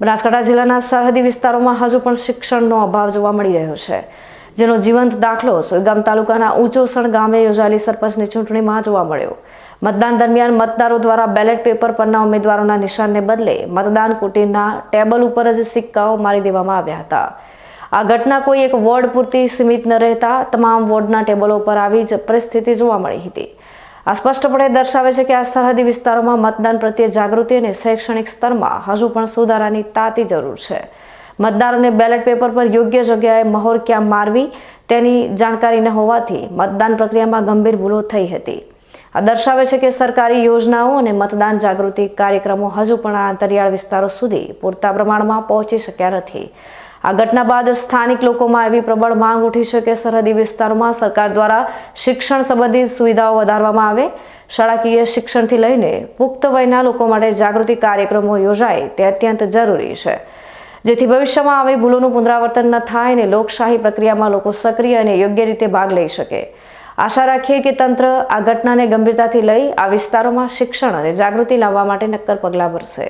બનાસકાંઠા જિલ્લાના સરહદી વિસ્તારોમાં હજુ પણ શિક્ષણનો અભાવ જોવા મળી રહ્યો છે. જેનો જીવંત દાખલો સોયગામ તાલુકાના ઊંચોસણ ગામે યોજાયેલી સરપંચની ચૂંટણીમાં જોવા મળ્યો. મતદાન દરમિયાન મતદારો દ્વારા બેલેટ પેપર પરના ઉમેદવારોના નિશાનને બદલે મતદાન કુટીરના ટેબલ ઉપર જ સિક્કાઓ મારી દેવામાં આવ્યા હતા. આ ઘટના કોઈ એક વોર્ડ પૂરતી સીમિત ન રહેતા તમામ વોર્ડના ટેબલો પર આવી જ પરિસ્થિતિ જોવા મળી હતી. આ સ્પષ્ટપણે દર્શાવે છે કે આ સરહદી વિસ્તારોમાં મતદાન પ્રત્યે જાગૃતિ અને શૈક્ષણિક સ્તરમાં હજુ પણ સુધારાની તાતી જરૂર છે. મતદારોને બેલેટ પેપર પર યોગ્ય જગ્યાએ મહોર ક્યાં મારવી તેની જાણકારી ન હોવાથી મતદાન પ્રક્રિયામાં ગંભીર ભૂલો થઈ હતી. આ દર્શાવે છે કે સરકારી યોજનાઓ અને મતદાન જાગૃતિ કાર્યક્રમો હજુ પણ આ અંતરિયાળ વિસ્તારો સુધી પૂરતા પ્રમાણમાં પહોંચી શક્યા નથી. આ ઘટના બાદ સ્થાનિક લોકોમાં એવી પ્રબળ માંગ ઉઠી છે કે સરહદી વિસ્તારોમાં સરકાર દ્વારા શિક્ષણ સંબંધિત સુવિધાઓ વધારવામાં આવે. શાળાકીય શિક્ષણથી લઈને પુખ્ત વયના લોકો માટે જાગૃતિ કાર્યક્રમો યોજાય તે અત્યંત જરૂરી છે. જેથી ભવિષ્યમાં આવી ભૂલોનું પુનરાવર્તન ન થાય અને લોકશાહી પ્રક્રિયામાં લોકો સક્રિય અને યોગ્ય રીતે ભાગ લઈ શકે. આશા રાખીએ કે તંત્ર આ ઘટનાને ગંભીરતાથી લઈ આ વિસ્તારોમાં શિક્ષણ અને જાગૃતિ લાવવા માટે નક્કર પગલાં ભરશે.